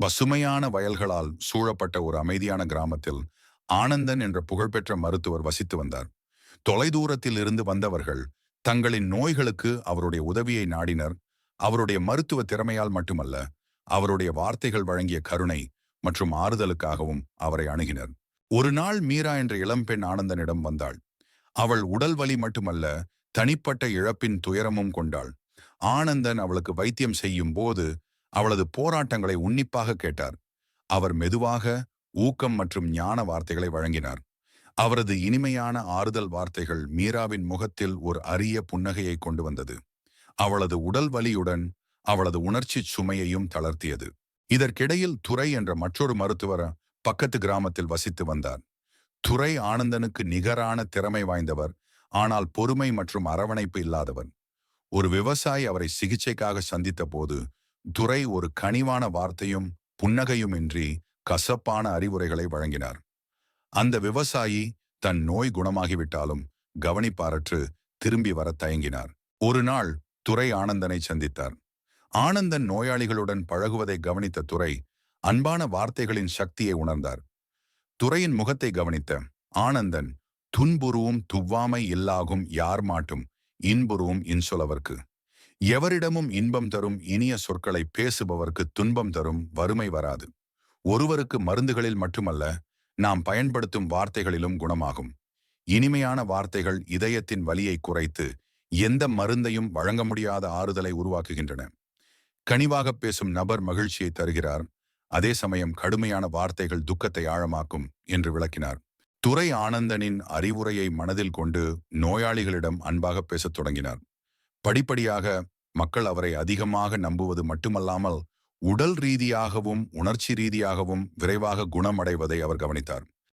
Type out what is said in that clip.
பசுமையான வயல்களால் சூழப்பட்ட ஒரு அமைதியான கிராமத்தில் ஆனந்தன் என்ற புகழ்பெற்ற மருத்துவர் வசித்து வந்தார். தொலைதூரத்தில் இருந்து வந்தவர்கள் தங்களின் நோய்களுக்கு அவருடைய உதவியை நாடினர். அவருடைய மருத்துவ திறமையால் மட்டுமல்ல அவருடைய வார்த்தைகள் வழங்கிய கருணை மற்றும் ஆறுதலுக்காகவும் அவரை அணுகினர். ஒரு நாள் மீரா என்ற இளம்பெண் ஆனந்தனிடம் வந்தாள். அவள் உடல் வலி மட்டுமல்ல தனிப்பட்ட இழப்பின் துயரமும் கொண்டாள். ஆனந்தன் அவளுக்கு வைத்தியம் செய்யும் போது அவளது போராட்டங்களை உன்னிப்பாக கேட்டார். அவர் மெதுவாக ஊக்கம் மற்றும் ஞான வார்த்தைகளை வழங்கினார். அவரது இனிமையான ஆறுதல் வார்த்தைகள் மீராவின் முகத்தில் ஒரு அரிய புன்னகையை கொண்டு வந்தது. அவளது உடல் வலியுடன் அவளது உணர்ச்சி சுமையையும் தளர்த்தியது. இதற்கிடையில் துரை என்ற மற்றொரு மருத்துவர் பக்கத்து கிராமத்தில் வசித்து வந்தார். துரை ஆனந்தனுக்கு நிகரான திறமை வாய்ந்தவர் ஆனால் பொறுமை மற்றும் அரவணைப்பு இல்லாதவர் ஒரு விவசாயி அவரை சிகிச்சைக்காக சந்தித்த போது துரை ஒரு கனிவான வார்த்தையும் புன்னகையுமின்றி கசப்பான அறிவுரைகளை வழங்கினார். அந்த விவசாயி தன் நோய் குணமாகிவிட்டாலும் கவனிப்பாரற்று திரும்பி வர தயங்கினார். ஒரு நாள் துரை ஆனந்தனை சந்தித்தார். ஆனந்தன் நோயாளிகளுடன் பழகுவதை கவனித்த துரை அன்பான வார்த்தைகளின் சக்தியை உணர்ந்தார். துறையின் முகத்தை கவனித்த ஆனந்தன் துன்புருவும் துவ்வாமை இல்லாகும் யார் மாட்டும்? இன்புருவும் இன்சொலவர்க்கு எவரிடமும் இன்பம் தரும் இனிய சொற்களை பேசுபவர்க்கு துன்பம் தரும் வறுமை வராது. ஒருவருக்கு மருந்துகளில் மட்டுமல்ல நாம் பயன்படுத்தும் வார்த்தைகளிலும் குணமாகும். இனிமையான வார்த்தைகள் இதயத்தின் வலியை குறைத்து எந்த மருந்தையும் வழங்க முடியாத ஆறுதலை உருவாக்குகின்றன. கனிவாக பேசும் நபர் மகிழ்ச்சியை தருகிறார். அதே சமயம் கடுமையான வார்த்தைகள் துக்கத்தை ஆழமாக்கும் என்று விளக்கினார். துரை ஆனந்தனின் அறிவுரையை மனதில் கொண்டு நோயாளிகளிடம் அன்பாக பேசத் தொடங்கினார். படிப்படியாக மக்கள் அவரை அதிகமாக நம்புவது மட்டுமல்லாமல் உடல் ரீதியாகவும் உணர்ச்சி ரீதியாகவும் விரைவாக குணமடைவதை அவர் கவனித்தார்.